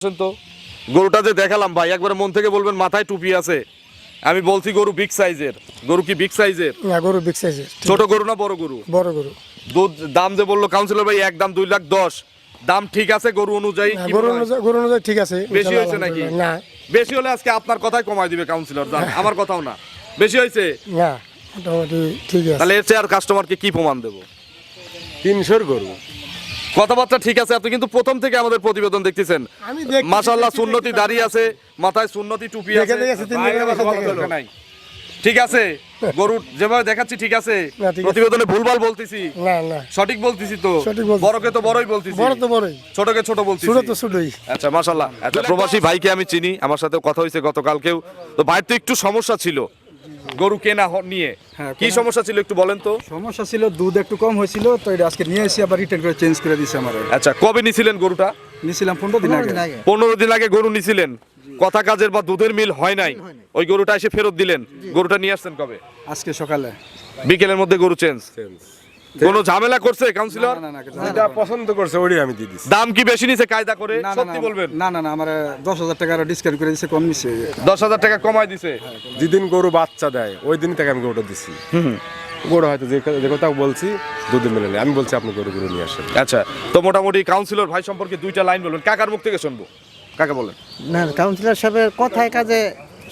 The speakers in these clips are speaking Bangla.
তো? গরুটা যে দেখালাম ভাই একবার মন থেকে বলবেন মাথায় টুপি আছে। আমি বলছি গরু বিগ সাইজের গরু কি বিগ সাইজের না গরু বিগ সাইজের ছোট গরু না বড় গরু? বড় গরু। দুধ দাম যে বলল কাউন্সিলর ভাই এক দাম দুই লাখ দশ। দাম ঠিক আছে গরু অনুযায়ী কি গরু অনুযায়ী গরু অনুযায়ী ঠিক আছে বেশি হয়েছে নাকি? না। বেশি হলে আজকে আপনার কথাই কমাই দিবে কাউন্সিলর জান আমার কথাও না। বেশি হয়েছে? না মোটামুটি ঠিক আছে। তাহলে এর চেয়ে আর কাস্টমারকে কি প্রমাণ দেবো? তিনশোর গরু। কথাবার্তা ঠিক আছে আপনি কিন্তু প্রথম থেকে আমাদের প্রতিবেদন দেখতেছেন। দেখতেছি, সুন্নতি দাঁড়িয়ে আছে মাথায় সুন্নতি টুপি আছে। ঠিক আছে গরু যেভাবে দেখাচ্ছি ঠিক আছে। প্রতিবেদনে ভুলভাল বলতেছি। না না। সঠিক বলতেছি তো? বড়কে তো বড়ই বলতেছি। বড় তো বড়ই। ছোটকে ছোট বলতেছি। ছোট তো ছোটই। আচ্ছা মাশাল্লাহ আচ্ছা প্রবাসী ভাইকে আমি চিনি আমার সাথে কথা হয়েছে গতকালকেও। তো ভাইয়ের তো একটু সমস্যা ছিল। গরু কেনা নিয়ে। হ্যাঁ, কি সমস্যা ছিল একটু বলেন তো? সমস্যা ছিল দুধ একটু কম হয়েছিল তো এটা আজকে নিয়ে এসে আবার রিটার্ন করে চেঞ্জ করে দিয়েছে আমার। আচ্ছা কবে নিছিলেন গরুটা? নিছিলাম পনেরো দিন আগে। পনেরো দিন আগে গরু নিছিলেন? কথা কাজের বা দুধের মিল হয় নাই? ওই গরুটা এসে ফেরত দিলেন। গরুটা নিয়ে আসছেন কবে? আজকে সকালে। বিকেলের মধ্যে গরু চেঞ্জ কোনো ঝামেলা করছে কাউন্সিলর না, না, না, যেটা পছন্দ করছে আমি দিয়ে দিচ্ছি দাম কি বেশি নিছে কায়দা করে? না, না, সত্যি বলবেন। না না না আমার দশ হাজার টাকা ডিসকাউন্ট করে দিয়েছে কম নিচ্ছে দশ হাজার টাকা কমাই দিছে। যেদিন গরু বাচ্চা দেয় ওই দিন থেকে আমি গরুটা দিচ্ছি গরু হয়তো যে যে কথা বলছি দুদিন মিলে। আমি বলছি আপনি গরু গরু নিয়ে আসেন। আচ্ছা তো মোটামুটি কাউন্সিলর ভাই সম্পর্কে দুইটা লাইন বলবেন কাকার মুখ থেকে শুনব। কাকা বলেন। না কাউন্সিলর সাহেবের কথায় কাজে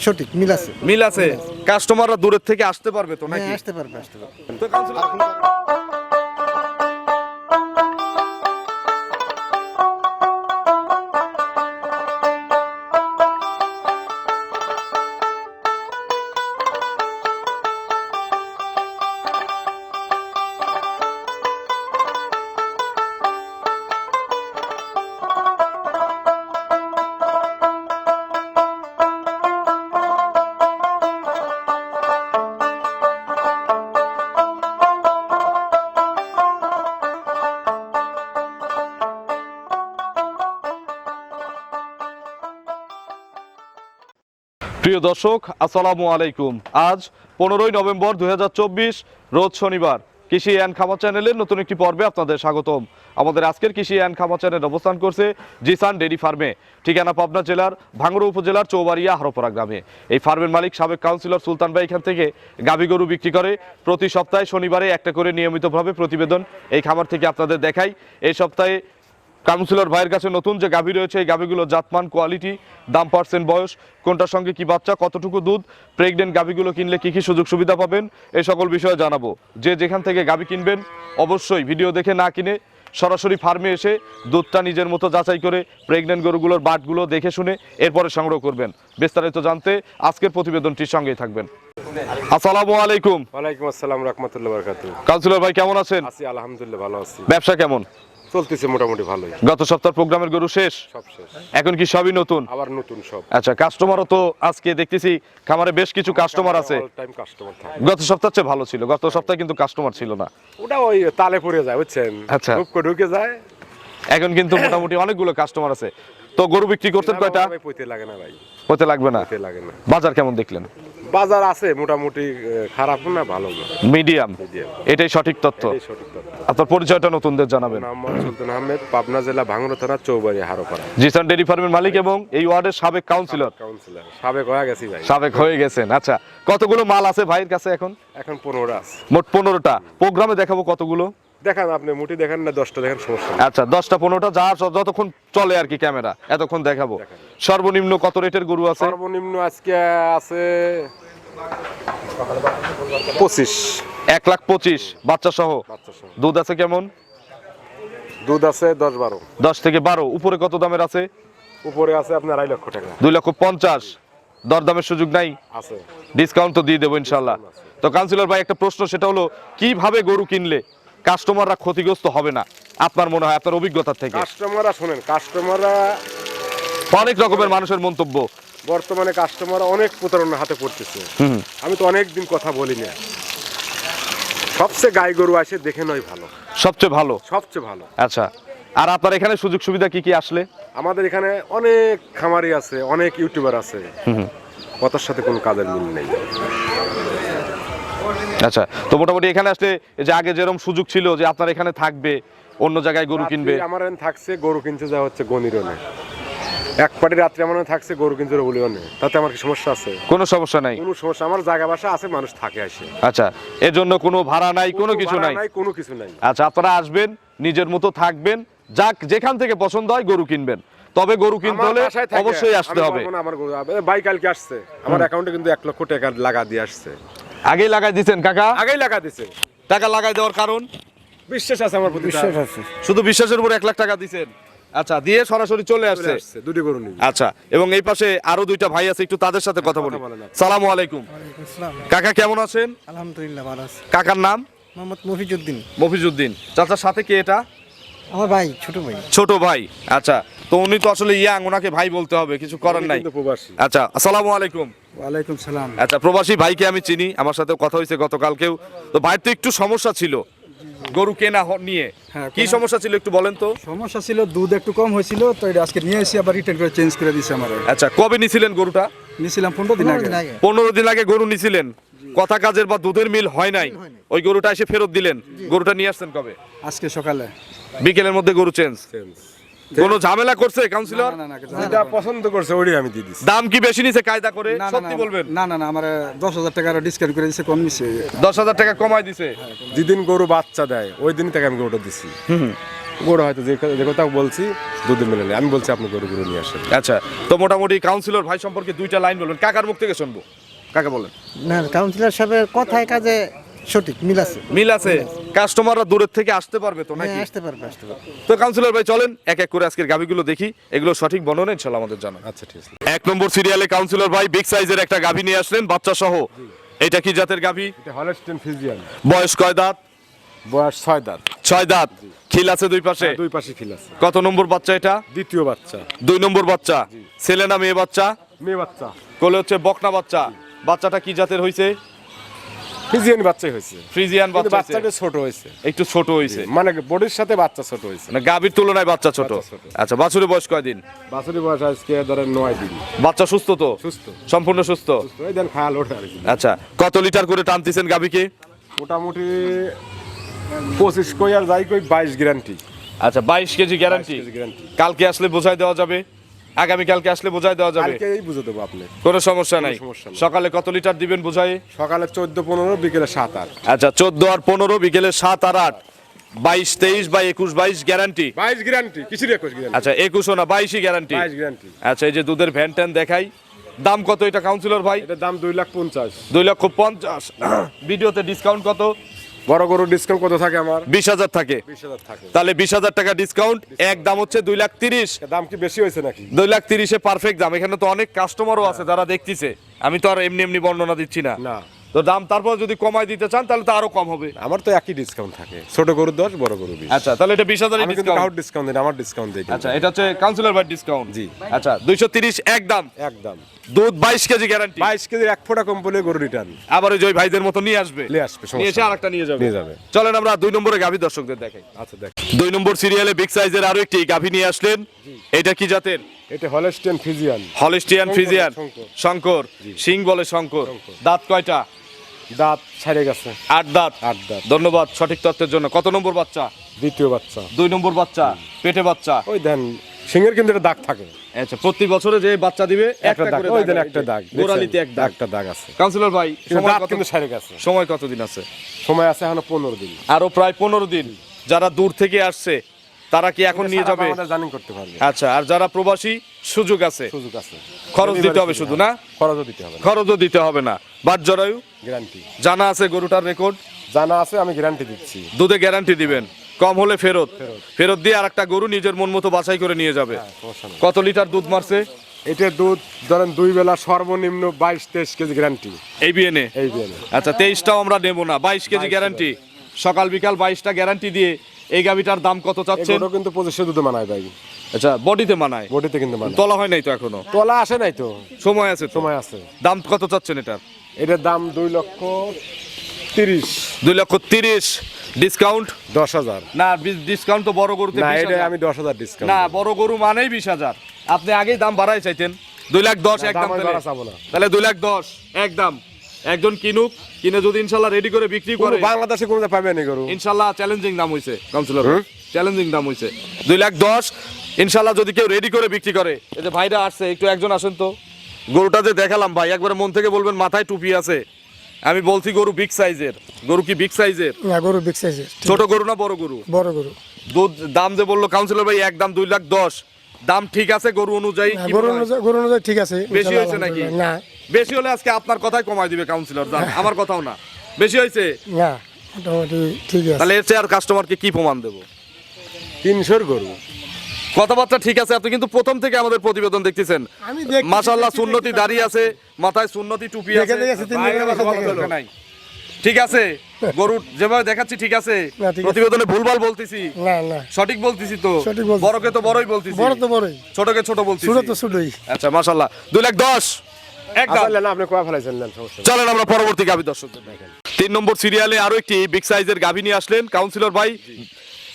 সঠিক মিল আছে। মিল আছে। কাস্টমাররা দূরের থেকে আসতে পারবে তো নাকি? হ্যাঁ, আসতে পারবে আসতে পারবে। তো কাউন্সিলর প্রিয় দর্শক, আসসালামু আলাইকুম। আজ পনেরোই নভেম্বর দুই রোজ শনিবার কৃষি অ্যান্ড খামার চ্যানেলের নতুন একটি পর্বে আপনাদের স্বাগতম। আমাদের আজকের কৃষি অ্যান্ড খামার চ্যানেল অবস্থান করছে জিসান ডেরি ফার্মে, ঠিকানা পাবনা জেলার ভাঙড়া উপজেলার চৌবাড়িয়া হারোপাড়া গ্রামে। এই ফার্মের মালিক সাবেক কাউন্সিলর সুলতান ভাই এখান থেকে গাভী গরু বিক্রি করে প্রতি সপ্তাহে শনিবারে একটা করে নিয়মিতভাবে প্রতিবেদন এই খামার থেকে আপনাদের দেখাই। এই সপ্তাহে কাউন্সিলর ভাইয়ের কাছে নতুন যে গাভী রয়েছে এই গাভীগুলো জাতমান কোয়ালিটি দাম পার্সেন্ট বয়স কোনটার সঙ্গে কি বাচ্চা কতটুকু দুধ প্রেগনেন্ট গাভীগুলো কিনলে কি কি সুযোগ সুবিধা পাবেন এই সকল বিষয়ে জানাব। যে যেখান থেকে গাভী কিনবেন অবশ্যই ভিডিও দেখে না কিনে সরাসরি ফার্মে এসে দুধটা নিজের মতো যাচাই করে প্রেগনেন্ট গরুগুলোর বাটগুলো দেখে শুনে এরপরে সংগ্রহ করবেন। বিস্তারিত জানতে আজকের প্রতিবেদনটির সঙ্গেই থাকবেন। আসসালামু আলাইকুম। ওয়ালাইকুম আসসালাম রহমতুল্লাহ কাউন্সিলর ভাই কেমন আছেন? আছি আলহামদুলিল্লাহ ভালো আছি। ব্যবসা কেমন? চলতেছে মোটামুটি ভালোই। গত সপ্তাহ প্রোগ্রামের গরু শেষ? সব শেষ। এখন কি সবই নতুন? আবার নতুন সব। আচ্ছা কাস্টমারও তো আজকে দেখতেছি খামারে বেশ কিছু কাস্টমার আছে। টাইম কাস্টমার থাকে। গত সপ্তাহ চেয়ে ভালো ছিল গত সপ্তাহে কিন্তু কাস্টমার ছিল না। ওটা ওই তালে পড়ে যায় বুঝছেন? আচ্ছা। ঢুক ঢুকে যায়। এখন কিন্তু মোটামুটি অনেকগুলো কাস্টমার আছে। তো গরু বিক্রি করতেন কয়টা? পইতে লাগে না ভাই। হতে লাগবে না? পইতে লাগে না। বাজার কেমন দেখলেন? বাজার আছে মোটামুটি খারাপ না ভালো না। মিডিয়াম। এটাই সঠিক তথ্য। আপনার পরিচয়টা নতুনদের জানাবেন। সুলতান আহমেদ পাবনা জেলা ভাঙড়া থানা চৌবাড়ি হারোপাড়া। জিসান ডেরি ফার্মের মালিক এবং এই ওয়ার্ডের সাবেক কাউন্সিলর কাউন্সিলর সাবেক হয়ে গেছি ভাই। সাবেক হয়ে গেছেন। আচ্ছা কতগুলো মাল আছে ভাইয়ের কাছে এখন? এখন পনেরো আছে। মোট পনেরোটা। প্রোগ্রামে দেখাবো কতগুলো। দেখান আপনি মুটি দেখেন না দশটা দেখেন সমস্যা আচ্ছা দশটা পনেরোটা যা যতক্ষণ চলে আর কি ক্যামেরা এতক্ষণ দেখাবো। সর্বনিম্ন কত রেটের গরু আছে? সর্বনিম্ন আজকে আছে পঁচিশ। এক লাখ পঁচিশ বাচ্চা সহ। দুধ আছে কেমন? দুধ আছে দশ বারো। দশ থেকে বারো। উপরে কত দামের আছে? উপরে আছে আপনার আড়াই লক্ষ টাকা। দুই লক্ষ পঞ্চাশ। দরদামের সুযোগ নাই? আছে। ডিসকাউন্ট তো দিয়ে দেবো ইনশাল্লাহ তো কাউন্সিলর ভাই একটা প্রশ্ন সেটা হলো কীভাবে গরু কিনলে? কাস্টমাররা ক্ষতিগ্রস্ত হবে না আপনার মনে হয় আপনার অভিজ্ঞতা থেকে? কাস্টমাররা শোনেন কাস্টমাররা অনেক রকমের মানুষের মন্তব্য। বর্তমানে কাস্টমাররা অনেক প্রতারণার হাতে পড়তেছে। আমি তো অনেক দিন কথা বলি না। সবচেয়ে গাই গরু আসে দেখে নয় ভালো। সবচেয়ে ভালো? সবচেয়ে ভালো। আচ্ছা আর আপনার এখানে সুযোগ সুবিধা কি কি আসলে? আমাদের এখানে অনেক খামারি আছে অনেক ইউটিউবার আছে। কথার সাথে কোনো কাজের মিল নেই। আচ্ছা তো মোটামুটি এখানে আসলে যে আগে যেরকম সুযোগ ছিল যে আপনার এখানে থাকবে অন্য জায়গায় গরু কিনবে। আমার এখানে থাকছে গরু কিনছে যা হচ্ছে গনিরনে এক পাটি রাত্রে আমার থাকছে গরু কিন্তু বলিও নেই তাতে আমার কি সমস্যা আছে? কোনো সমস্যা নাই। কোনো সমস্যা আমার জায়গা বাসা আছে মানুষ থাকে আসে। আচ্ছা এর জন্য কোনো ভাড়া নাই কোনো কিছু নাই? কোনো কিছু নাই। আচ্ছা আপনারা আসবেন নিজের মতো থাকবেন যাক যেখান থেকে পছন্দ হয় গরু কিনবেন। তবে গরু কিনতে হলে অবশ্যই আসতে হবে। আমার গরু। ভাই কালকে আসছে। আমার অ্যাকাউন্টে কিন্তু এক লক্ষ টাকা লাগা দিয়ে আসছে। আগেই লাগাই দিছেন কাকা? আগেই লাগা দিছে। টাকা লাগাই দেওয়ার কারণ? বিশ্বাস আছে আমার প্রতি বিশ্বাস আছে। শুধু বিশ্বাসের উপর এক লাখ টাকা দিছেন? আচ্ছা দিয়ে সরাসরি চলে আসছে। দুটি গরু নিবি আচ্ছা এবং এই পাশে আরও দুইটা ভাই আছে একটু তাদের সাথে কথা বলি। সালামু আলাইকুম। কাকা কেমন আছেন? আলহামদুলিল্লাহ ভালো আছে। কাকার নাম? মোহাম্মদ মফিজুদ্দিন মফিজুদ্দিন চাচার সাথে কে এটা? আমার ভাই ছোট ভাই। ছোট ভাই। আচ্ছা তো উনি তো আসলে ইয়াং ওনাকে ভাই বলতে হবে কিছু করার নাই। আচ্ছা আসসালামু আলাইকুম। ওয়ালাইকুম সালাম। আচ্ছা প্রবাসী ভাইকে আমি চিনি আমার সাথে কথা হয়েছে গতকালকেও। তো ভাইয়ের তো একটু সমস্যা ছিল গরু কেনা নিয়ে। হ্যাঁ, কি সমস্যা ছিল একটু বলেন তো? সমস্যা ছিল দুধ একটু কম হয়েছিল তো এটা আজকে নিয়ে এসে আবার রিটার্ন করে চেঞ্জ করে দিছে আমার। আচ্ছা কবে নিছিলেন গরুটা? নিয়েছিলাম পনেরো দিন আগে। আগে। পনেরো দিন আগে গরু নিছিলেন। কথা কাজের বা দুধের মিল হয় নাই। ওই গরুটা এসে ফেরত দিলেন। গরুটা নিয়ে আসছেন কবে? আজকে সকালে। বিকেলের মধ্যে গরু চেঞ্জ কোনো ঝামেলা করছে কাউন্সিলর না না না যেটা পছন্দ করছে ওইটাই আমি দিয়ে দিছি। দাম কি বেশি নিছে কায়দা করে? সত্যি বলবেন। না না না আমার দশ হাজার টাকা ডিসকাউন্ট করে দিচ্ছে কম নিচ্ছে দশ হাজার টাকা কমাই দিছে। যেদিন গরু বাচ্চা দেয় ওই দিনই থেকে আমি গরুটা দিছি। গরু হয়তো যে যে কথা বলছি দুদিন মিলে আমি বলছি আপনি গরু গরু নিয়ে আসেন। আচ্ছা তো মোটামুটি কাউন্সিলর ভাই সম্পর্কে দুইটা লাইন বলবেন। কাকার মুখ থেকে শুনব। কাকা বলেন। না কাউন্সিলর সাহেবের কথায় কাজে সঠিক মিল আছে। মিল আছে। কাস্টমাররা দূরের থেকে আসতে পারবে তো নাকি? হ্যাঁ, আসতে পারবে আসতে পারবে। তো কাউন্সিলর ভাই চলেন এক এক করে আজকের গাভিগুলো দেখি। এগুলো সঠিক বর্ণনা ইনশাল্লাহ আমাদের জানান। আচ্ছা ঠিক আছে। এক নম্বর সিরিয়ালে কাউন্সিলর ভাই বিগ সাইজের একটা গাভি নিয়ে আসলেন বাচ্চা সহ এটা কি জাতের গাভি? এটা হলস্টেন ফিজিয়ান বয়স কয় দাঁত? বয়স ছয় দাঁত। ছয় দাঁত। খিল আছে দুই পাশে? দুই পাশে খিল আছে। কত নম্বর বাচ্চা এটা? দ্বিতীয় বাচ্চা। দুই নম্বর বাচ্চা। ছেলে না মেয়ে বাচ্চা? মেয়ে বাচ্চা। কোলে হচ্ছে বকনা বাচ্চা। বাচ্চাটা কি জাতের হয়েছে ফিজিয়ান বাচ্চাই হয়েছে। ফ্রিজিয়ান বাচ্চা বাচ্চাটা ছোট হয়েছে। একটু ছোট হয়েছে। মানে বডির সাথে বাচ্চা ছোট হয়েছে। মানে গাভীর তুলনায় বাচ্চা ছোট। আচ্ছা বাছুরের বয়স কয়দিন বাছুরি বয়স আজকে ধরেন নয় দিন। বাচ্চা সুস্থ তো? সুস্থ। সম্পূর্ণ সুস্থ? দেন খায়াল ওঠে আচ্ছা কত লিটার করে টানতেছেন গাভীকে? মোটামুটি পঁচিশ কই আর যাই কই বাইশ গ্যারান্টি আচ্ছা বাইশ কেজি গ্যারান্টি কালকে আসলে বোঝাই দেওয়া যাবে। আগামী কালকে আসলে বোঝাই দেওয়া যাবে। কালকে এই বুঝে দেবো আপনি। কোনো সমস্যা নাই। সকালে কত লিটার দিবেন বোঝাই? সকালে চোদ্দ পনেরো বিকেলে সাত আট। আচ্ছা চোদ্দ আর পনেরো বিকেলে সাত আর আট। বাইশ তেইশ বা একুশ বাইশ গ্যারান্টি? বাইশ গ্যারান্টি কিছুর একুশ গ্যারান্টি? আচ্ছা একুশও না বাইশই গ্যারান্টি। বাইশ গ্যারান্টি। আচ্ছা এই যে দুধের ভ্যান ট্যান দেখাই। দাম কত এটা কাউন্সিলর ভাই? এটার দাম দুই লাখ পঞ্চাশ। দুই লক্ষ পঞ্চাশ। ভিডিওতে ডিসকাউন্ট কত? বড় গরু ডিসকাউন্ট কত থাকে আমার? বিশ হাজার থাকে। বিশ তাহলে বিশ হাজার টাকা ডিসকাউন্ট এক দাম হচ্ছে দুই লাখ তিরিশ। দাম কি বেশি হয়েছে নাকি? দুই লাখ তিরিশে পারফেক্ট দাম। এখানে তো অনেক কাস্টমারও আছে যারা দেখতেছে। আমি তো আর এমনি এমনি বর্ণনা দিচ্ছি না। না। তো দাম তারপর যদি কমাই দিতে চান তাহলে তো আরও কম হবে। আমার তো একই ডিসকাউন্ট থাকে। ছোট গরু দশ বড় গরু বিশ। আচ্ছা তাহলে এটা বিশ হাজার আমি কিন্তু কাউর ডিসকাউন্ট দিই আমার ডিসকাউন্ট দিই আচ্ছা এটা হচ্ছে কাউন্সিলর বাই ডিসকাউন্ট জি। আচ্ছা দুইশো তিরিশ এক দাম একদম। দুধ বাইশ কেজি গ্যারান্টি বাইশ কেজির এক ফোঁটা কম বলে গরু রিটার্ন আবার ওই যে ওই ভাইদের মতো নিয়ে আসবে। নিয়ে আসবে, নিয়ে এসে আরেকটা নিয়ে যাবে। নিয়ে যাবে। চলেন আমরা দুই নম্বরে গাভী দর্শকদের দেখাই। আচ্ছা দেখ। দুই নম্বর সিরিয়ালে বিগ সাইজের আরও একটি গাভী নিয়ে আসলেন। এটা কি জাতের? এটা হলস্টেন ফিজিয়ান হলিস্টিয়ান ফিজিয়ান শঙ্কর। শঙ্কর। সিং বলে শঙ্কর। দাঁত কয়টা? দাঁত ছাড়ে গেছে। আট দাঁত? আট দাঁত। ধন্যবাদ সঠিক তথ্যের জন্য। কত নম্বর বাচ্চা? দ্বিতীয় বাচ্চা। দুই নম্বর বাচ্চা পেটে বাচ্চা? ওই দেন সিংহের কিন্তু একটা দাগ থাকে। আচ্ছা প্রতি বছরে যে বাচ্চা দিবে একটা দাগ। ওই দেন একটা দাগ। গোড়ালিতে এক দাগ। একটা দাগ আছে। কাউন্সিলর ভাই সময় কত কিন্তু ছাড়ে গেছে। সময় কতদিন আছে? সময় আছে এখনও পনেরো দিন। আরও প্রায় পনেরো দিন। যারা দূর থেকে আসছে তারা কি এখন নিয়ে যাবে? জানিং করতে পারবে। আচ্ছা আর যারা প্রবাসী সুযোগ আছে। সুযোগ আছে। খরচ দিতে হবে শুধু না? খরচও দিতে হবে খরচও দিতে হবে না। বাদ জরায়ু গ্যারান্টি জানা আছে গরুটার রেকর্ড জানা আছে আমি গ্যারান্টি দিচ্ছি। দুধে গ্যারান্টি দিবেন। কম হলে ফেরত। ফেরত। দিয়ে আর একটা গরু নিজের মন মতো বাছাই করে নিয়ে যাবে। কত লিটার দুধ মারছে? এটার দুধ ধরেন দুই বেলা সর্বনিম্ন বাইশ তেইশ কেজি গ্যারান্টি এই বিএনএ? এই বিয়ানে আচ্ছা তেইশটাও আমরা নেব না। বাইশ কেজি গ্যারান্টি সকাল বিকাল বাইশটা গ্যারান্টি দিয়ে এই গাভিটার দাম কত চাচ্ছেন? এগুলো কিন্তু পঁচিশশো দুধে মানায় ভাই। আচ্ছা বডিতে মানায়? বডিতে কিন্তু মানায়। তলা হয় নাই তো এখনও? তোলা আসে নাই তো। সময় আছে তো? সময় আছে। দাম কত চাচ্ছেন এটার? এটার দাম দুই লক্ষ তিরিশ। দুই লক্ষ তিরিশ। ডিসকাউন্ট? দশ হাজার। না ডিসকাউন্ট তো বড় গরুতে না 20,000 এটা আমি দশ হাজার ডিসকাউন্ট না বড় গরু মানেই বিশ হাজার। আপনি আগেই দাম বাড়াই চাইতেন। দুই লাখ দশ একদম দাম আমি তাহলে। বাড়া চাবো না। তাহলে দুই লাখ দশ। একদম একজন কিনুক কিনে যদি ইনশাল্লাহ রেডি করে বিক্রি করে বাংলাদেশে কোনো পাবে না গরু ইনশাল্লাহ চ্যালেঞ্জিং দাম হইছে কাউন্সিলর চ্যালেঞ্জিং দাম হইছে। দুই লাখ দশ ইনশাল্লাহ যদি কেউ রেডি করে বিক্রি করে। এই যে ভাইরা আসছে একটু একজন আসেন তো। গরুটা যে দেখালাম ভাই একবারে মন থেকে বলবেন মাথায় টুপি আছে। আমি বলছি গরু বিগ সাইজের গরু কি বিগ সাইজের না গরু বিগ সাইজের ছোট গরু না বড় গরু? বড় গরু। দুধ দাম যে বলল কাউন্সিলর ভাই এক দাম দুই লাখ দশ। দাম ঠিক আছে গরু অনুযায়ী গরু অনুযায়ী গরু অনুযায়ী ঠিক আছে বেশি হয়েছে নাকি? না। বেশি হলে আজকে আপনার কথাই কমাই দিবে কাউন্সিলর জান আমার কথাও না। বেশি হয়েছে? না মোটামুটি ঠিক আছে। তাহলে এর চেয়ে আর কাস্টমারকে কি প্রমাণ দেবো? তিনশোর গরু। কথাবার্তা ঠিক আছে আপনি কিন্তু প্রথম থেকে আমাদের প্রতিবেদন দেখতেছেন। দেখছি, সুন্নতি দাঁড়িয়ে আছে মাথায় সুন্নতি টুপি আছে। ঠিক আছে গরু যেভাবে দেখাচ্ছি ঠিক আছে। প্রতিবেদনে ভুলভাল বলতেছি। না না। সঠিক বলতেছি তো? বড়কে তো বড়ই বলতেছি। বড় তো বড়ই। ছোটকে ছোট বলতেছি। ছোট তো ছোটই। আচ্ছা মাশাআল্লাহ। দুই লাখ দশ। নেই। চলেন আমরা পরবর্তী গাভী দর্শকদের দেখেন তিন নম্বর সিরিয়ালে আরও একটি বিগ সাইজের গাভী নিয়ে আসলেন কাউন্সিলর ভাই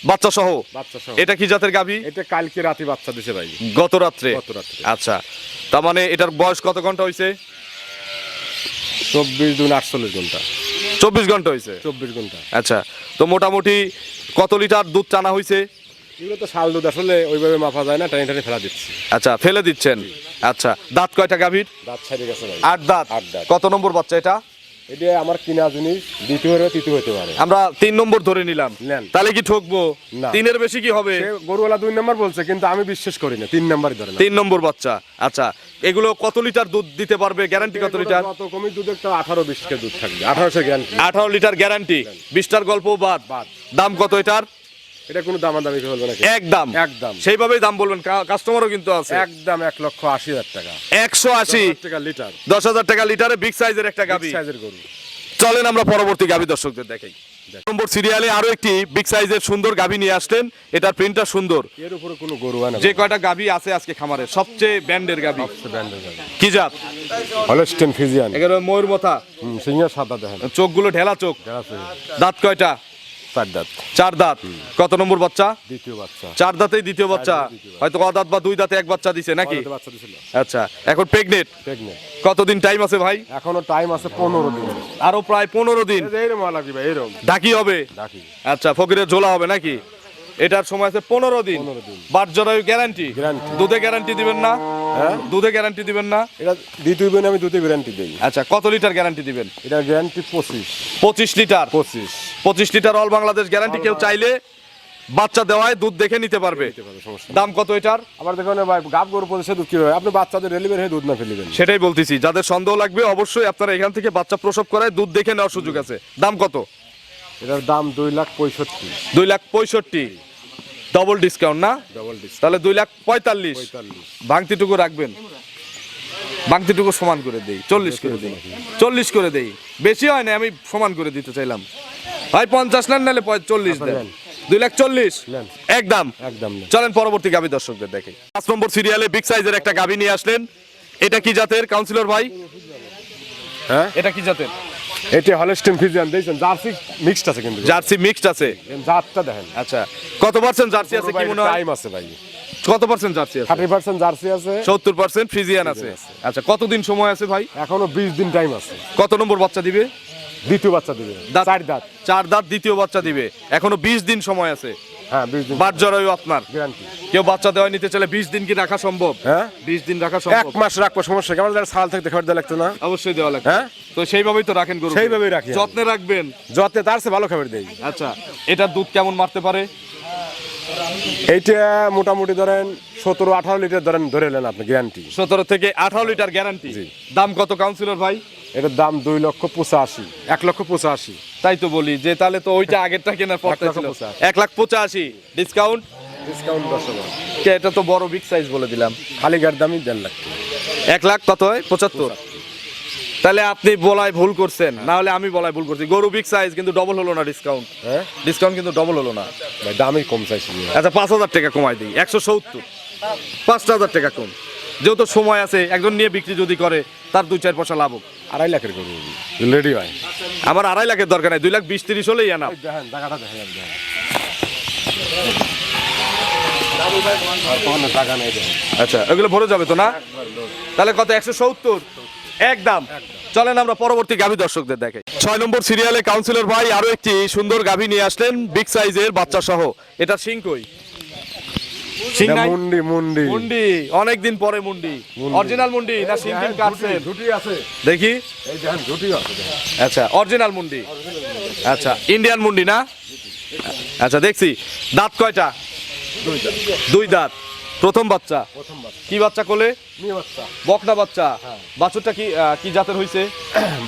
বাচ্চা সহ বাচ্চা সহ এটা কি জাতের গাভী? এটা কালকে রাতে বাচ্চা দিছে ভাই। গত রাত্রে? গত রাত্রে। আচ্ছা তার মানে এটার বয়স কত ঘণ্টা হয়েছে চব্বিশ দুন আটচল্লিশ ঘণ্টা। চব্বিশ ঘণ্টা হয়েছে চব্বিশ ঘণ্টা। আচ্ছা তো মোটামুটি কত লিটার দুধ টানা হয়েছে এগুলো তো শাল দুধ আসলে ওইভাবে মাপা যায় না টানি টানি ফেলা দিচ্ছি। আচ্ছা ফেলে দিচ্ছেন। আচ্ছা দাঁত কয়টা গাভীর? দাঁত ছাড়িয়ে গেছে ভাই। আট দাঁত? আট দাঁত। কত নম্বর বাচ্চা এটা? এটা আমার কিনা জিনিস দ্বিতীয় হতে তৃতীয় হতে পারে। আমরা তিন নম্বর ধরে নিলাম। নেন। তাহলে কি ঠকবো? না। তিনের বেশি কি হবে? গরুওয়ালা দুই নম্বর বলছে কিন্তু আমি বিশ্বাস করি না তিন নম্বরই ধরে তিন নম্বর বাচ্চা। আচ্ছা এগুলো কত লিটার দুধ দিতে পারবে? গ্যারান্টি কত লিটার? যত কমই দুধ একটা আঠারো বিশ কে দুধ থাকবে আঠারোশো গ্যারান্টি আঠারো লিটার গ্যারান্টি বিশটার গল্প বাদ। বাদ। দাম কত এটার? এটা কোনো দামাদামি বলবে নাকি? একদম। একদম। সেইভাবেই দাম বলবেন কাস্টমারও কিন্তু আছে। একদম এক লক্ষ আশি হাজার টাকা। একশো আশি। টাকা লিটার। দশ হাজার টাকা লিটারে বিগ সাইজের একটা গাবি। সাইজের গরু। চলেন আমরা পরবর্তী গাবি দর্শকদের দেখাই। নম্বর সিরিয়ালে আরও একটি বিগ সাইজের সুন্দর গাবি নিয়ে আসলেন। এটার প্রিন্টটা সুন্দর। এর উপরে কোনো গরু হয় না। যে কয়টা গাবি আছে আজকে খামারে? সবচেয়ে ব্যান্ডের গাবি। ব্র্যান্ডের গাড়ি কি জাত? Holstein Friesian. এগুলো ময়ূর মাথা সিংহের সাদা দেখেন। চোখগুলো ঢেলা চোখ। দাঁত কয়টা? চার দাঁত। চার দাঁত। কত নম্বর বাচ্চা? দ্বিতীয় বাচ্চা। চার দাঁতেই দ্বিতীয় বাচ্চা। হয়তো বা দুই দাঁতে এক বাচ্চা দিছে নাকি? আচ্ছা এখন কতদিন টাইম আছে ভাই? এখনও টাইম আছে পনেরো দিন। আরও প্রায় পনেরো দিন। ঢাকি হবে? আচ্ছা ফকিরের ঝোলা হবে নাকি? এটার সময় আছে পনেরো দিন। 15 দিন। বাট জরায়ু গ্যারান্টি দুধে গ্যারান্টি দিবেন না? হ্যাঁ? দুধে গ্যারান্টি দিবেন না? এটা দ্বিতীয় দিন আমি দুধে গ্যারান্টি দিই। আচ্ছা কত লিটার গ্যারান্টি দিবেন? এটা গ্যারান্টি পঁচিশ। পঁচিশ লিটার পঁচিশ। পঁচিশ লিটার অল বাংলাদেশ গ্যারান্টি কেউ চাইলে বাচ্চা দেওয়ায় দুধ দেখে নিতে পারবে। দাম কত এটার? আবার দেখুন ভাই গাব গরু পঁচিশে দুধ কি হয় আপনি বাচ্চাদের ডেলিভারি হয়ে দুধ না ফেলিবেন সেটাই বলতেছি যাদের সন্দেহ লাগবে অবশ্যই আপনারা এখান থেকে বাচ্চা প্রসব করায় দুধ দেখে নেওয়ার সুযোগ আছে। দাম কত? এটার দাম দুই লাখ পঁয়ষট্টি। দুই লাখ পঁয়ষট্টি। ডবল ডিসকাউন্ট না? ডবল ডিস তাহলে দুই লাখ পঁয়তাল্লিশ। ভাঙতিটুকু রাখবেন। ভাঙতিটুকু সমান করে দেই। চল্লিশ করে দেই। চল্লিশ করে দেই। বেশি হয় না আমি সমান করে দিতে চাইলাম। ভাই পঞ্চাশ নেন নাহলে চল্লিশ দেন। দুই লাখ চল্লিশ? একদম। একদম চলেন পরবর্তী গাবি দর্শকদের দেখে। পাঁচ নম্বর সিরিয়ালে বিগ সাইজের একটা গাবি নিয়ে আসলেন। এটা কি জাতের? কাউন্সিলর ভাই? হ্যাঁ? এটা কি জাতের? এটা হলস্টেন ফিজিয়ান দেখছেন জার্সি মিক্সড আছে কিন্তু। জার্সি মিক্সড আছে। জাতটা দেখেন। আচ্ছা কত পার্সেন্ট জার্সি আছে কি মনে হয়? টাইম আছে ভাই। কত পার্সেন্ট জার্সি আছে? থার্টি পার্সেন্ট জার্সি আছে। সত্তর পার্সেন্ট ফিজিয়ান আছে। আচ্ছা কতদিন সময় আছে ভাই? এখনও বিশ দিন টাইম আছে। কত নম্বর বাচ্চা দিবে? দ্বিতীয় বাচ্চা দিবে। চার দাঁত। চার দাঁত দ্বিতীয় বাচ্চা দিবে। এখনও বিশ দিন সময় আছে। হ্যাঁ বিশ দিন। বাদ জরায়ু আপনার। গ্যারান্টি কেউ বাচ্চা দেওয়া নিতে বিশ দিন কি রাখা সম্ভব? হ্যাঁ? বিশ দিন রাখা এক সম্ভব মাস রাখব সমস্যা কেমন যারা সাল থেকে দেওয়া লাগতো না। অবশ্যই দেওয়া হ্যাঁ? তো সেইভাবেই তো রাখেন গরু। সেইভাবেই রাখি যত্নে রাখবেন। যতে তার সে ভালো খাবার দেই। আচ্ছা দুধ কেমন মারতে পারে? এইটা মোটামুটি ধরেন সতেরো আঠারো লিটার ধরেন ধরে নেন আপনি গ্যারান্টি সতেরো থেকে আঠারো লিটার গ্যারান্টি দাম কত কাউন্সিলর ভাই? এটার দাম দুই লক্ষ পঁচাশি এক লক্ষ পঁচাশি। তাই তো বলি যে তাহলে তো ওইটা আগেরটা কেনার লাখ ছিল। এক লাখ পঁচাশি ডিসকাউন্ট ডিসকাউন্ট দশ হাজার। এটা তো বড় বিগ সাইজ বলে দিলাম। খালি গাড়ির দামই দেড় লাখ। এক লাখ কত হয়? পঁচাত্তর। তাহলে আপনি বলায় ভুল করছেন। না হলে আমি বলায় ভুল করছি। গরু বিগ সাইজ কিন্তু ডবল হলো না ডিসকাউন্ট হ্যাঁ? ডিসকাউন্ট কিন্তু ডবল হলো না। ভাই দামই কম চাইছি আচ্ছা পাঁচ হাজার টাকা কমাই দিই। একশো সত্তর। পাঁচটা হাজার টাকা কম। যেহেতু সময় আছে একজন নিয়ে বিক্রি যদি করে তার দুই চার পয়সা লাভ হোক। আড়াই লাখের গরু রেডি হয় আমার আড়াই লাখের দরকার নাই দুই লাখ বিশ তিরিশ হলেই আনা দেখেন টাকাটা আচ্ছা ওগুলো ভরে যাবে তো না? তাহলে কত একশো সত্তর? একদম চলেন আমরা পরবর্তী গাভী দর্শকদের দেখে ছয় নম্বর সিরিয়ালে কাউন্সিলর ভাই আরও একটি সুন্দর গাভী নিয়ে আসলেন বিগ সাইজের বাচ্চা সহ এটা সিং মুন্ডি মুন্ডি। মুন্ডি অনেকদিন পরে মুন্ডি। অরিজিনাল মুন্ডি না সিং টিং কাটছেন ঝুটি আছে। দেখি। এই দেখেন ঝুটি আছে আচ্ছা অরিজিনাল মুন্ডি। আচ্ছা ইন্ডিয়ান মুন্ডি না? আচ্ছা দেখছি। দাঁত কয়টা? দুই দাঁত। প্রথম বাচ্চা? কি বাচ্চা কোলে? মেয়ে বাচ্চা। বকনা বাচ্চা। বাছুরটা কি কি জাতের হইছে?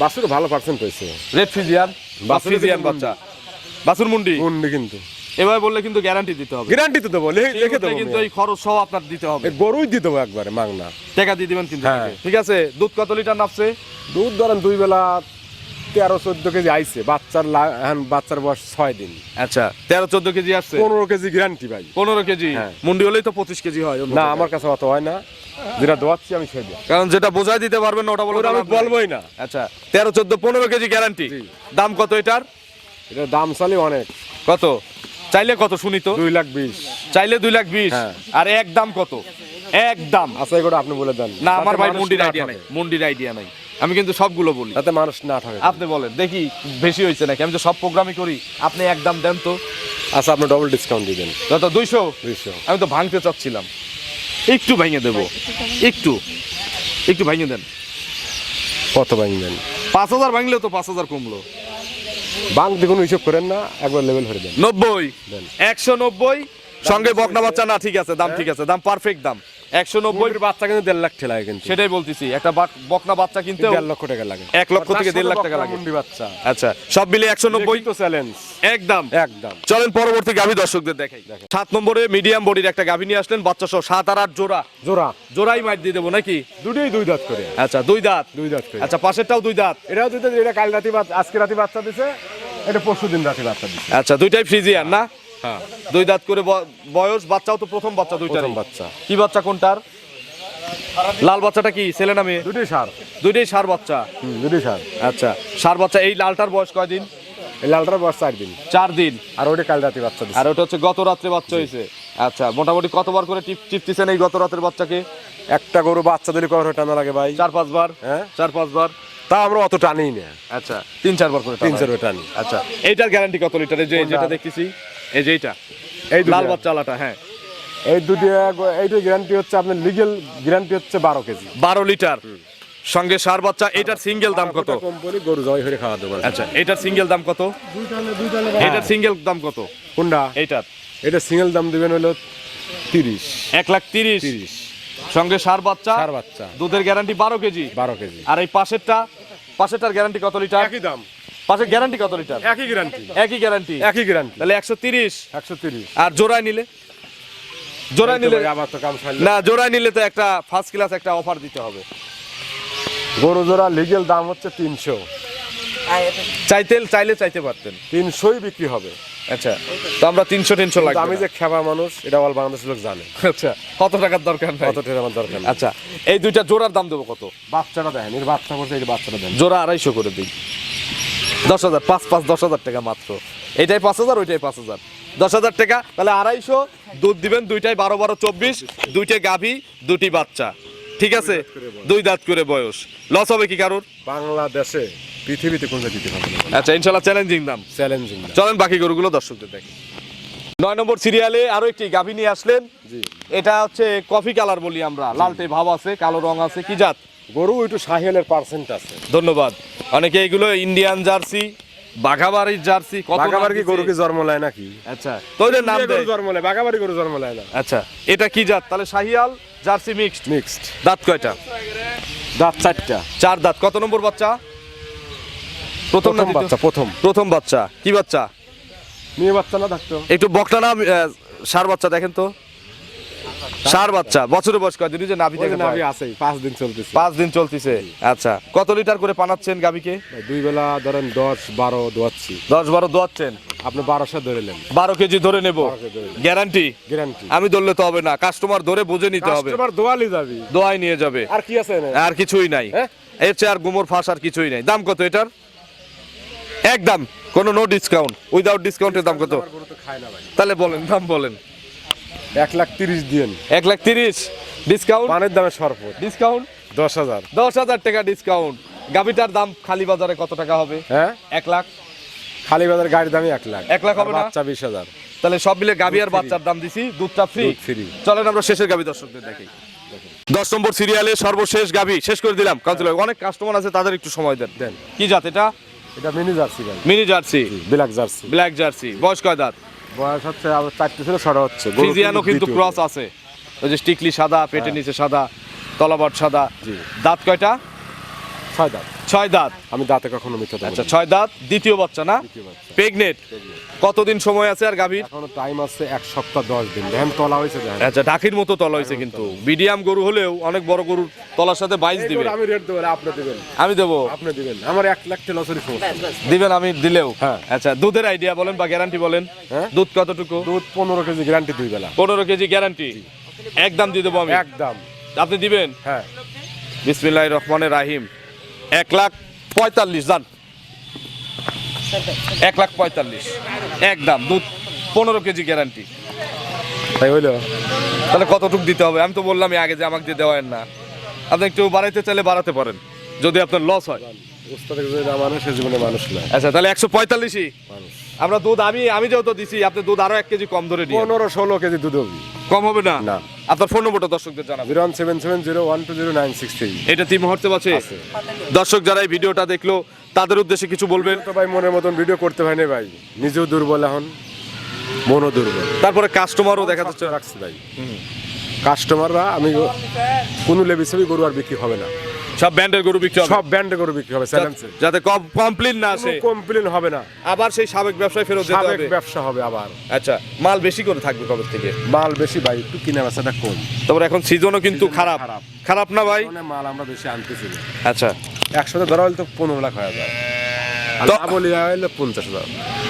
বাসুর ভালো পার্সেন্ট হয়েছে রেড ফিজিয়ান? বাছুর ফ্রিজিয়ান মুন্ডি। বাচ্চা। বাছুর মুন্ডি? মুন্ডি কিন্তু। এভাবে বললে কিন্তু গ্যারান্টি দিতে হবে। গ্যারান্টি তো দেবো লিখে দেবো কিন্তু এই খরচ সহ আপনার দিতে হবে। গরুই দিতে হবে একবারে মাংনা। টাকা দিয়ে দিবেন কিন্তু হ্যাঁ। ঠিক আছে দুধ কত লিটার নাপছে? দুধ ধরেন দুই বেলা তেরো চোদ্দ কেজি আইছে বাচ্চার বাচ্চার বয়স ছয় দিন। আচ্ছা তেরো চোদ্দ কেজি আসছে। পনেরো কেজি গ্যারান্টি ভাই। পনেরো কেজি? হ্যাঁ। মুন্ডি হলেই তো পঁচিশ কেজি হয়। না আমার কাছে অত হয় না। যেটা দোয়াচ্ছি আমি সেই কারণ যেটা বোঝাই দিতে পারবেন না ওটা বলে ওটা আমি বলবোই না। আচ্ছা তেরো চোদ্দ পনেরো কেজি গ্যারান্টি দাম কত এটার? এটা দাম চালি অনেক। কত? চাইলে কত শুনি তো? দুই লাখ বিশ। চাইলে দুই লাখ বিশ। হ্যাঁ। আর এক দাম কত? এক দাম। আচ্ছা এগুলো আপনি বলে দেন। না আমার ভাই মুন্ডির আইডিয়া নাই। মুন্ডির আইডিয়া নাই। আমি কিন্তু সবগুলো বলি। যাতে মানুষ না থাকে। আপনি বলেন দেখি বেশি হয়েছে নাকি? আমি তো সব প্রোগ্রামই করি। আপনি এক দাম দেন তো। আচ্ছা আপনি ডবল ডিসকাউন্ট দিবেন যত দুইশো? দুইশো। আমি তো ভাঙতে চাচ্ছিলাম। একটু ভেঙে দেবো। একটু। একটু ভেঙে দেন। কত ভাঙবেন? পাঁচ হাজার ভাঙলেও তো পাঁচ হাজার কমলো। বাং দেখুন হিসেব করেন না একবার লেভেল ধরে দেন। নব্বই। একশো নব্বই। সঙ্গে বকনা বাচ্চা না ঠিক আছে দাম ঠিক আছে দাম পারফেক্ট দাম। একশো নব্বই বাচ্চা কিন্তু দেড় লাখ ঠেলায় কিন্তু। সেটাই বলতেছি একটা বাক- বকনা বাচ্চা কিনতে দেড় লক্ষ টাকা লাগে। এক লক্ষ থেকে দেড় লাখ টাকা লাগে। মুন্ডি বাচ্চা। আচ্ছা সব মিলে একশো নব্বই তো চ্যালেঞ্জ একদম। একদম। চলেন পরবর্তী গাভী দর্শকদের দেখাই। সাত নম্বরে মিডিয়াম বডির একটা গাভী নিয়ে আসলেন বাচ্চা সহ সাত আর আট জোড়া। জোড়া। জোড়াই মাইট দিয়ে দেবো নাকি? দুটোই দুই দাঁত করে। আচ্ছা দুই দাঁত। দুই দাঁত করে। আচ্ছা পাশেরটাও দুই দাঁত। এটাও দুটো এটা কাল রাতে আজকে রাতে বাচ্চা দিছে এটা পরশু দিন রাতে বাচ্চা দিছে। আচ্ছা দুইটাই ফ্রিজিয়ান না? হ্যাঁ। দুই দাঁত করে বয়স বাচ্চাও তো প্রথম বাচ্চা দুইটার বাচ্চা। কি বাচ্চা কোনটার? লাল বাচ্চাটা কি? ছেলে না মেয়ে? দুটোই সার। দুইটাই সার বাচ্চা। দুটোই সার। আচ্ছা সার বাচ্চা এই লালটার বয়স কয়দিন? এই লালটার বয়স চার দিন। চার দিন। আর ওইটা কাল রাতে বাচ্চা আর ওটা হচ্ছে গত রাত্রে বাচ্চা হয়েছে আচ্ছা মোটামুটি কতবার করে টিপ টিপতেছেন এই গত রাতের বাচ্চাকে? একটা গরু বাচ্চা দিলে কবার টানা লাগে ভাই। চার পাঁচবার? হ্যাঁ। চার পাঁচবার? তা আমরা অত টানি না। আচ্ছা তিন চারবার করে তিন টানা চার হয়। টানি। আচ্ছা এইটার গ্যারান্টি কত লিটার এই যে যেটা দেখতেছি। এই যে এইটা। এই লাল বাচ্চা আলাটা হ্যাঁ। এই দুটো এইটা গ্যারান্টি হচ্ছে আপনার লিগেল গ্যারান্টি হচ্ছে বারো কেজি। বারো লিটার। সঙ্গে সার বাচ্চা এটার সিঙ্গেল দাম কত? কোম্পানি গরু জয় হয়ে খাওয়া দেবো আচ্ছা এটার সিঙ্গেল দাম কত? এটার সিঙ্গেল দাম কত? কোনটা? এইটার। এটা সিঙ্গেল দাম দিবেন হলো তিরিশ। এক লাখ তিরিশ। তিরিশ। সঙ্গে সার বাচ্চা চার বাচ্চা। দুধের গ্যারান্টি বারো কেজি। বারো কেজি। আর এই পাশেরটা পাশেরটার গ্যারান্টি কত লিটার? একই দাম। পাশের গ্যারান্টি কত লিটার? একই গ্যারান্টি একই গ্যারান্টি একই গ্যারান্টি তাহলে একশো তিরিশ? একশো তিরিশ। আর জোড়ায় নিলে? জোড়ায় নিলে আবার তো কাম না জোড়ায় নিলে তো একটা ফার্স্ট ক্লাস একটা অফার দিতে হবে। গরু জোড়া লিগেল দাম হচ্ছে তিনশো। চাইতে চাইলে চাইতে পারতেন। তিনশোই বিক্রি হবে। আচ্ছা তো আমরা তিনশো তিনশো লাগবে। আমি যে খেবা মানুষ এটা অল বাংলাদেশের লোক জানে। আচ্ছা কত টাকার দরকার নাই কত টাকা আমার দরকার আচ্ছা এই দুইটা জোড়ার দাম দেবো কত? বাচ্চাটা দেখেন এর বাচ্চা বলছে এই বাচ্চাটা দেন জোড়া আড়াইশো করে দিই। দশ হাজার পাঁচ পাঁচ দশ হাজার টাকা মাত্র। এটাই পাঁচ হাজার ওইটাই পাঁচ হাজার। দশ হাজার টাকা তাহলে আড়াইশো দুধ দিবেন দুইটাই বারো বারো চব্বিশ দুইটা গাভী দুটি বাচ্চা। ঠিক আছে? দুই দাঁত করে বয়স। লস হবে কি কারোর? বাংলাদেশে পৃথিবীতে কোন পারবে আচ্ছা ইনশাল্লাহ চ্যালেঞ্জিং দাম। চ্যালেঞ্জিং চলেন বাকি গরুগুলো দর্শকদের দেখি। নয় নম্বর সিরিয়ালে আরও একটি গাভী নিয়ে আসলেন। এটা হচ্ছে কফি কালার বলি আমরা। লালটে ভাব আছে কালো রং আছে কি জাত? গরু একটু সাহিয়ালের পার্সেন্ট আছে। ধন্যবাদ। অনেকে এগুলো ইন্ডিয়ান জার্সি বাঘাবাড়ির জার্সি কত কি গরু কি জন্ম নেয় নাকি? আচ্ছা তো নাম গরু জন্ম নেয় বাগাবাড়ি গরু জন্ম নেয় না। আচ্ছা এটা কি জাত? তাহলে শাহিয়াল জার্সি মিক্সড মিক্সড দাঁত কয়টা? দাঁত চারটা। চার দাঁত। কত নম্বর বাচ্চা? প্রথম বাচ্চা প্রথম। প্রথম বাচ্চা। কি বাচ্চা? মেয়ে বাচ্চা না থাকতো। একটু বকটা না ষাঁড় বাচ্চা দেখেন তো। ষাঁড় বাচ্চা বছরের বয়স কয়? যদি নাভি থেকে নাভি। আছেই পাঁচ দিন চলতেছে। পাঁচ দিন চলতেছে আচ্ছা। কত লিটার করে পানাচ্ছেন গাবিকে দুই বেলা ধরেন দশ বারো দোয়াচ্ছি। দশ বারো দোয়াচ্ছেন। আপনি বারোশো ধরে নেন। বারো কেজি ধরে নেব। গ্যারান্টি গ্যারান্টি আমি ধরলে তো হবে না। কাস্টমার ধরে বুঝে নিতে হবে। কাস্টমার দোয়ালি যাবি। দোয়াই নিয়ে যাবে। আর কি আছে আর কিছুই নাই। হ্যাঁ? এর চেয়ে আর গুমর ফাঁস আর কিছুই নাই। দাম কত এটার? একদম কোনো নো ডিসকাউন্ট উইদাউট ডিসকাউন্টের দাম কত? তাহলে বলেন দাম বলেন। এক লাখ তিরিশ দিন এক লাখ তিরিশ। ডিসকাউন্ট পানের দামে সরপত ডিসকাউন্ট দশ হাজার। দশ হাজার টাকা ডিসকাউন্ট গাবিটার দাম খালি বাজারে কত টাকা হবে? হ্যাঁ? এক লাখ। খালি বাজার গাড়ির দামই এক লাখ। এক লাখ হবে না? বাচ্চা বিশ হাজার। তাহলে সব মিলে গাবি আর বাচ্চার দাম দিছি দুধটা ফ্রি ফ্রি চলেন আমরা শেষের গাবি দর্শকদের দেখি। দশ নম্বর সিরিয়ালে সর্বশেষ গাবি শেষ করে দিলাম। কাউন্সিলর অনেক কাস্টমার আছে তাদের একটু সময় দেন। দেন। কি জাত এটা? এটা মিনি জার্সি ভাই mini Jersey? Black Jersey. Black Jersey. বয়স কয় দাঁত? বয়স হচ্ছে আবার চারটে ছিল ছড়া হচ্ছে। ফিজিয়ানো কিন্তু ক্রস আছে। ওই যে স্টিকলি সাদা পেটের নিচে সাদা তলাবট সাদা। দাঁত কয়টা? ছয় দাঁত। ছয় দাঁত। আমি দাঁতে কখনো মিথ্যা আচ্ছা ছয় দাঁত দ্বিতীয় বাচ্চা না? দ্বিতীয় প্রেগনেট কতদিন সময় আছে আর গাভীর? এখনও টাইম আছে এক সপ্তাহ দশ দিন। দেখেন তলা হয়েছে দেখেন। আচ্ছা ঢাকির মতো তলা হয়েছে কিন্তু। মিডিয়াম গরু হলেও অনেক বড় গরুর তলার সাথে বাইশ এই দিবে। গরু আমি রেট দেবো আপনি দিবেন। আমি দেবো? আপনি দিবেন। আমার এক লাখ তেল সরি দিবেন আমি দিলেও? হ্যাঁ। আচ্ছা দুধের আইডিয়া বলেন বা গ্যারান্টি বলেন। হ্যাঁ? দুধ কতটুকু? দুধ পনেরো কেজি গ্যারান্টি দুই বেলা। পনেরো কেজি গ্যারান্টি একদম দিয়ে দেবো আমি। একদম আপনি দিবেন? হ্যাঁ। বিসমিল্লাহ রহমানের রাহিম। এক লাখ পঁয়তাল্লিশ যান এক লাখ পঁয়তাল্লিশ। একদম দুধ পনেরো কেজি গ্যারান্টি তাই হইল? তাহলে কতটুক দিতে হবে? আমি তো বললাম আগে যে আমাকে দিয়ে দেওয়ার না। আপনি একটু বাড়াইতে চাইলে বাড়াতে পারেন যদি আপনার লস হয়। আচ্ছা তাহলে একশো পঁয়তাল্লিশই। আমরা দুধ আমি আমি যেহেতু দিছি আপনি দুধ আরও এক কেজি কম ধরে পনেরো ষোলো কেজি দুধ হবে কম হবে না? না। আপনার ফোন নম্বরটা দর্শকদের জানাবেন zero seven seven zero one two zero nine six three. এটা তিন মুহূর্তে আছে। দর্শক যারা এই ভিডিওটা দেখল তাদের উদ্দেশ্যে কিছু বলবেন? তো ভাই মনের মতন ভিডিও করতে হয় না ভাই। নিজেও দুর্বল এখন মনও দুর্বল। তারপরে কাস্টমারও দেখা যাচ্ছে। রাখছি ভাই। কাস্টমাররা আমি কোনো লেবিস গরু আর বিক্রি হবে না। সব গরু বিক্রি হবে। সব গরু বিক্রি হবে স্যালেন্সে যাতে কমপ্লেন না আসে। কমপ্লেন হবে না। আবার সেই সাবেক ব্যবসায় ফেরত যেতে সাবেক ব্যবসা হবে আবার। আচ্ছা মাল বেশি করে থাকবে কবে থেকে? মাল বেশি ভাই একটু কিনা বেচাটা কম। তারপর এখন সিজনও কিন্তু খারাপ। খারাপ। না ভাই? মানে মাল আমরা বেশি আনতেছি। আচ্ছা। একসাথে ধরা হলে তো পনেরো লাখ হয়ে যায়। বলি হলে পঞ্চাশ হাজার।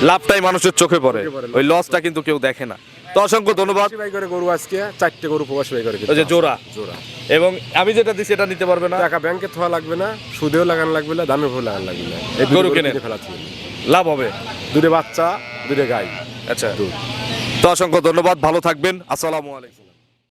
লাভটাই মানুষের চোখে পড়ে। ওই লসটা কিন্তু কেউ দেখে না। তো অসংখ্য ধন্যবাদ। করে গরু আজকে চারটে গরু প্রবাসী ভাই করে ওই যে জোড়া। জোড়া। এবং আমি যেটা দিচ্ছি এটা নিতে পারবে না। টাকা ব্যাংকে থোয়া লাগবে না সুদেও লাগানো লাগবে না দানের ভুল লাগানো লাগবে না। এই গরু। কিনে? ফেলাচ্ছি লাভ হবে? দুটো বাচ্চা দুটো গাই। আচ্ছা। তো অসংখ্য ধন্যবাদ ভালো থাকবেন। আসসালামু আলাইকুম।